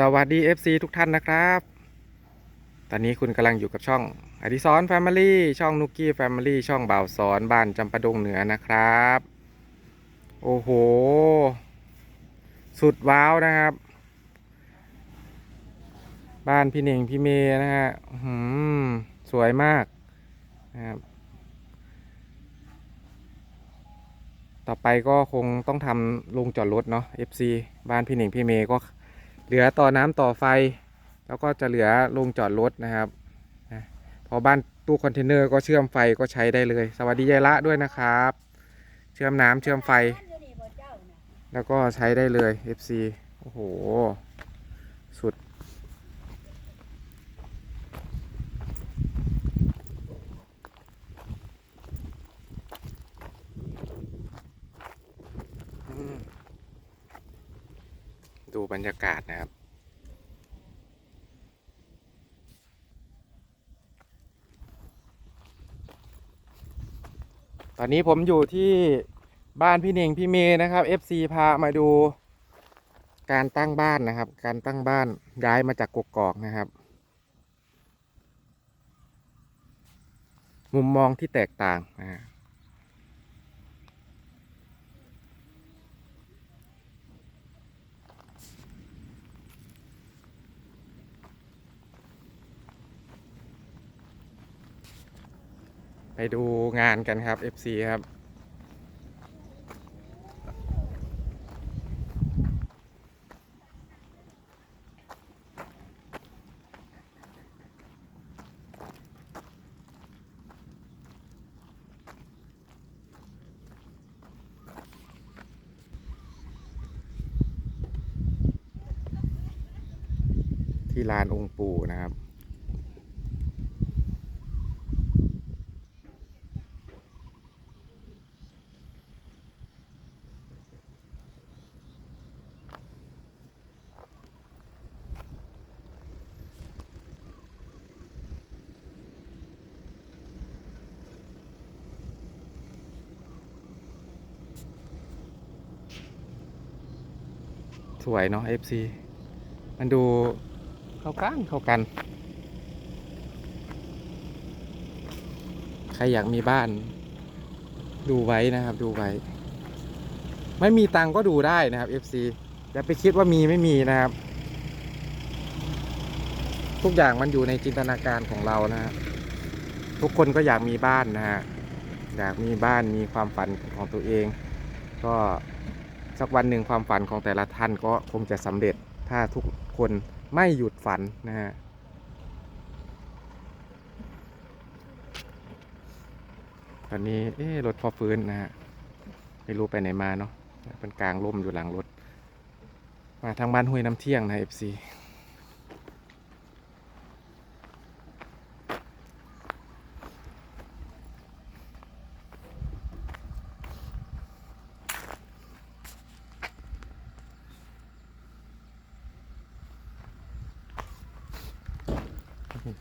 สวัสดี FC ทุกท่านนะครับ ตอนนี้คุณกำลังอยู่กับช่องอดิสรแฟมิลี่ช่องนุกกี้แฟมิลี่ช่องบ่าวสอนบ้านจำปาดงเหนือนะครับ โอ้โห สุดว้าวนะครับ บ้านพี่เน่งพี่เมย์นะฮะสวยมากนะครับ ต่อไปก็คงต้องทำโรงจอดรถเนาะ FC บ้านพี่เน่งพี่เมย์ก็ เหลือต่อน้ำต่อไฟ แล้วก็จะเหลือลงจอดรถนะครับพอบ้านตู้คอนเทนเนอร์ก็เชื่อมไฟก็ใช้ได้เลย สวัสดียายละด้วยนะครับ เชื่อมน้ำเชื่อมไฟ แล้วก็ใช้ได้เลย FC โอ้โห สุด อืมดู บรรยากาศนะครับ ตอนนี้ผมอยู่ที่บ้านพี่เน่งพี่เมย์นะครับ FC พามาดูการตั้งบ้านนะครับ การตั้งบ้านย้ายมาจากกกอกนะครับ มุมมองที่แตกต่างนะ ไปดูงานกันครับ FC ครับ ที่ลานองค์ปู่นะครับ สวยเนาะ FC มันดูเข้ากันเข้ากัน ใครอยากมีบ้าน ดูไว้นะครับดูไว้ ไม่มีตังก็ดูได้นะครับ FC อย่าไปคิดว่ามีไม่มีนะครับ ทุกอย่างมันอยู่ในจินตนาการของเรานะฮะทุกคนก็อยากมีบ้านนะฮะอยากมีบ้านมีความฝันของตัวเอง ก็ สักวันหนึ่งความฝันของแต่ละท่านก็คงจะสำเร็จถ้าทุกคนไม่หยุดฝันนะฮะตอนนี้เอ๊รถพอฟื้นนะฮะไม่รู้ไปไหนมาเนาะเป็นกลางร่มอยู่หลังรถ มาทางบ้านห้วยน้ำเที่ยงนะ FC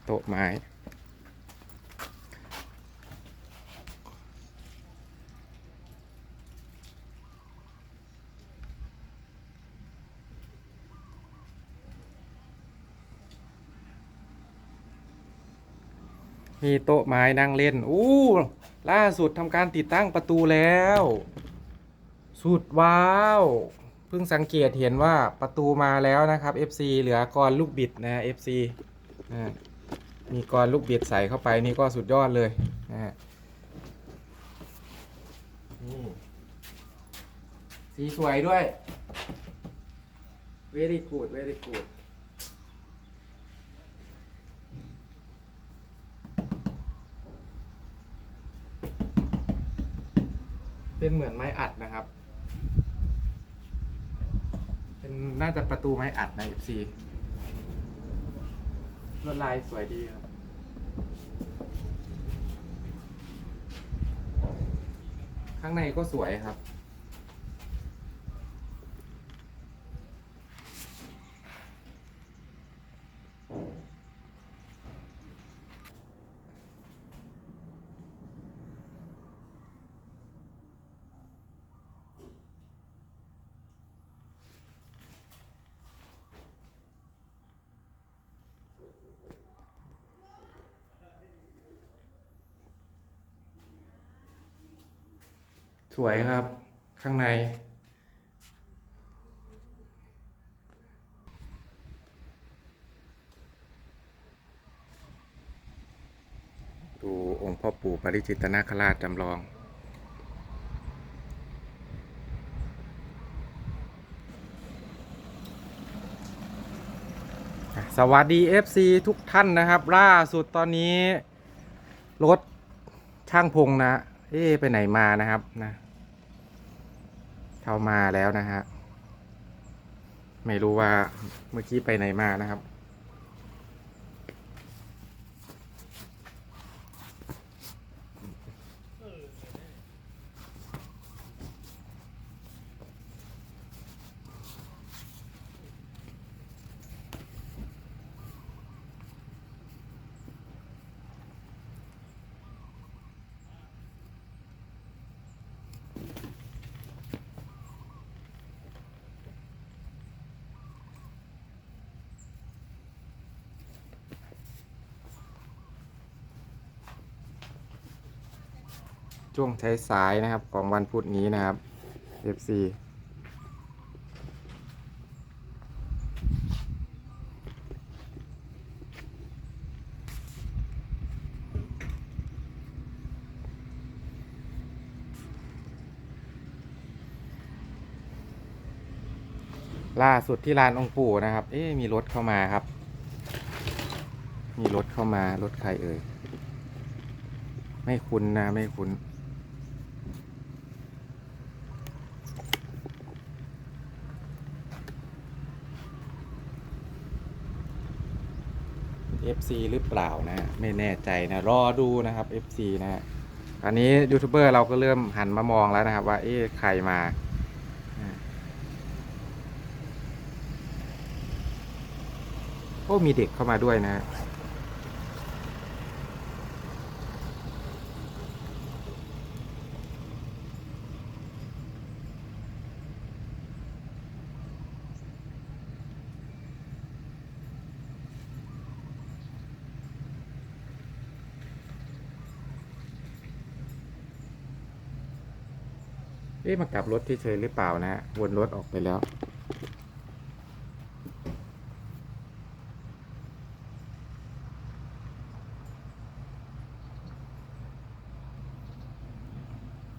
โต๊ะไม้ มีโต๊ะไม้นั่งเล่น อู้ ล่าสุดทำการติดตั้งประตูแล้ว สุดว้าวเพิ่งสังเกตเห็นว่าประตูมาแล้วนะครับ FC เหลือกรลูกบิดนะ FC นะฮะ มีกรลูกบิดใส่เข้าไปนี่ก็สุดยอดเลยนะฮะนี่สีสวยด้วย very good very good เป็นเหมือนไม้อัดนะครับ เป็นน่าจะประตูไม้อัดใน FC ลวดลายสวยดีครับ ข้างในก็สวยครับ สวยครับข้างใน ดูองค์พ่อปู่ปริจิตนาคราชจำลอง สวัสดี FC ทุกท่านนะครับ ล่าสุดตอนนี้ รถช่างพงนะ เอ๊ไปไหนมานะครับนะ เข้ามาแล้วนะฮะ ไม่รู้ว่าเมื่อกี้ไปไหนมานะครับ ช่วงใช้สายๆนะครับของวันพุธนี้นะครับ FC ล่าสุดที่ลานองค์ปู่นะครับ เอ๊มีรถเข้ามาครับ มีรถเข้ามารถใครเอ่ย ไม่คุ้นนะ ไม่คุ้น FC หรือเปล่านะ ไม่แน่ใจนะ รอดูนะครับ FC นะฮะอันนี้ยูทูบเบอร์เราก็เริ่มหันมามองแล้วนะครับ ว่าเอ๊ะใครมาอ่าโอ้มีเด็กเข้ามาด้วยนะ เอ๊ะมากลับรถที่เฉยหรือเปล่านะฮะวนรถออกไปแล้ว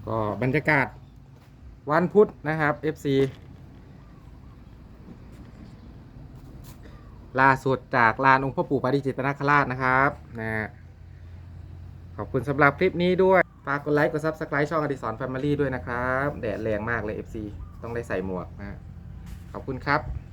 ก็บรรยากาศวันพุธนะครับ FC ล่าสุดจากลานองค์พ่อปู่ปาริจิตนาคราชนะครับนะฮะขอบคุณสำหรับคลิปนี้ด้วย ฝากกดไลค์กด Subscribe ช่องอดิสรแฟมิลี่ด้วยนะครับ แดดแรงมากเลย FC ต้องได้ใส่หมวกนะฮะขอบคุณครับ